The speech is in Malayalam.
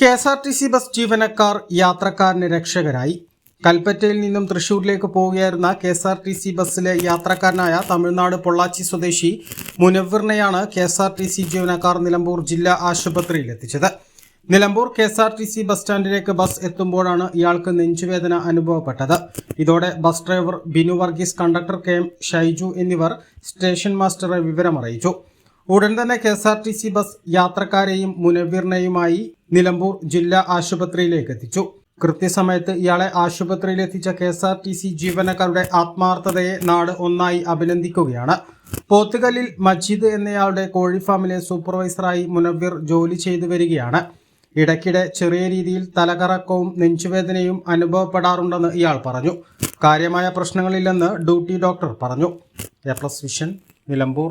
K S R T C bus ജീവനക്കാർ യാത്രക്കാരന് രക്ഷകരായി. കൽപ്പറ്റയിൽ നിന്നും തൃശൂരിലേക്ക് പോവുകയായിരുന്ന K S R T C ബസ്സിലെ യാത്രക്കാരനായ തമിഴ്നാട് പൊള്ളാച്ചി സ്വദേശി മുനവ്വറിനെയാണ് K S R T C ജീവനക്കാർ നിലമ്പൂർ ജില്ലാ ആശുപത്രിയിൽ എത്തിച്ചത്. Nilambur K S R T C bus സ്റ്റാൻഡിലേക്ക് bus എത്തുമ്പോഴാണ് ഇയാൾക്ക് നെഞ്ചുവേദന അനുഭവപ്പെട്ടത്. ഇതോടെ bus driver Binu Varghese conductor K M Shaiju എന്നിവർ സ്റ്റേഷൻ മാസ്റ്ററെ വിവരമറിയിച്ചു. ഉടൻ തന്നെ K S R T C bus യാത്രക്കാരെയും മുനവീറിനെയുമായി നിലമ്പൂർ ജില്ലാ ആശുപത്രിയിലേക്ക് എത്തിച്ചു. കൃത്യസമയത്ത് ഇയാളെ ആശുപത്രിയിലെത്തിച്ച K S R T C ജീവനക്കാരുടെ ആത്മാർത്ഥതയെ നാട് ഒന്നായി അഭിനന്ദിക്കുകയാണ്. പോത്തുകല്ലിൽ മജീദ് എന്നയാളുടെ കോഴി ഫാമിലെ സൂപ്പർവൈസറായി മുനവീർ ജോലി ചെയ്തു വരികയാണ്. ഇടയ്ക്കിടെ ചെറിയ രീതിയിൽ തലകറക്കവും നെഞ്ചുവേദനയും അനുഭവപ്പെടാറുണ്ടെന്ന് ഇയാൾ പറഞ്ഞു. കാര്യമായ പ്രശ്നങ്ങളില്ലെന്ന് ഡ്യൂട്ടി ഡോക്ടർ പറഞ്ഞു. A plus vision Nilambur.